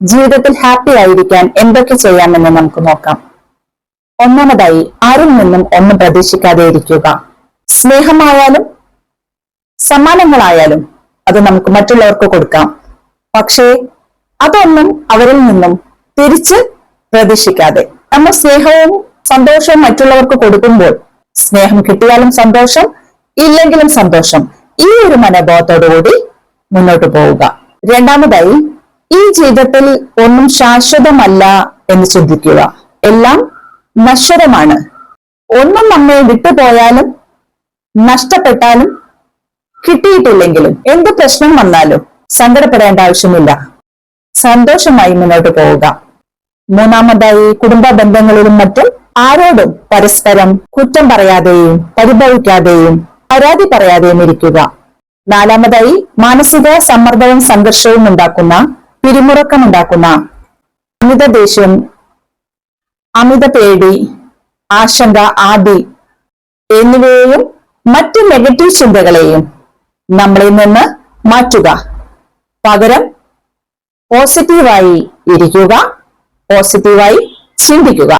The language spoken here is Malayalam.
ജീവിതത്തിൽ ഹാപ്പി ആയിരിക്കാൻ എന്തൊക്കെ ചെയ്യാമെന്ന് നമുക്ക് നോക്കാം. ഒന്നാമതായി ആരിൽ നിന്നും ഒന്നും പ്രതീക്ഷിക്കാതെ ഇരിക്കുക. സ്നേഹമായാലും സമ്മാനങ്ങളായാലും അത് നമുക്ക് മറ്റുള്ളവർക്ക് കൊടുക്കാം. പക്ഷേ അതൊന്നും അവരിൽ നിന്നും തിരിച്ച് പ്രതീക്ഷിക്കാതെ. നമ്മൾ സ്നേഹവും സന്തോഷവും മറ്റുള്ളവർക്ക് കൊടുക്കുമ്പോൾ സ്നേഹം കിട്ടിയാലും സന്തോഷം ഇല്ലെങ്കിലും സന്തോഷം ഈ ഒരു മനോഭാവത്തോടുകൂടി മുന്നോട്ട് പോവുക. രണ്ടാമതായി ഈ ജീവിതത്തിൽ ഒന്നും ശാശ്വതമല്ല എന്ന് ചിന്തിക്കുക. എല്ലാം നശ്വരമാണ്. ഒന്നും നമ്മെ വിട്ടുപോയാലും നഷ്ടപ്പെട്ടാലും കിട്ടിയിട്ടില്ലെങ്കിലും എന്ത് പ്രശ്നം വന്നാലും സങ്കടപ്പെടേണ്ട ആവശ്യമില്ല. സന്തോഷമായി മുന്നോട്ട് പോവുക. മൂന്നാമതായി കുടുംബ ബന്ധങ്ങളിലും മറ്റും ആരോടും പരസ്പരം കുറ്റം പറയാതെയും പരിഭവിക്കാതെയും പരാതി പറയാതെയും ഇരിക്കുക. നാലാമതായി മാനസിക സമ്മർദ്ദവും സംഘർഷവും ഉണ്ടാക്കുന്ന പിരിമുറക്കമുണ്ടാക്കുന്ന അമിത ദേഷ്യം അമിത പേടി ആശങ്ക ആദി എന്നിവയെയും മറ്റ് നെഗറ്റീവ് ചിന്തകളെയും നമ്മളിൽ നിന്ന് മാറ്റുക. പകരം പോസിറ്റീവായി ഇരിക്കുക പോസിറ്റീവായി ചിന്തിക്കുക.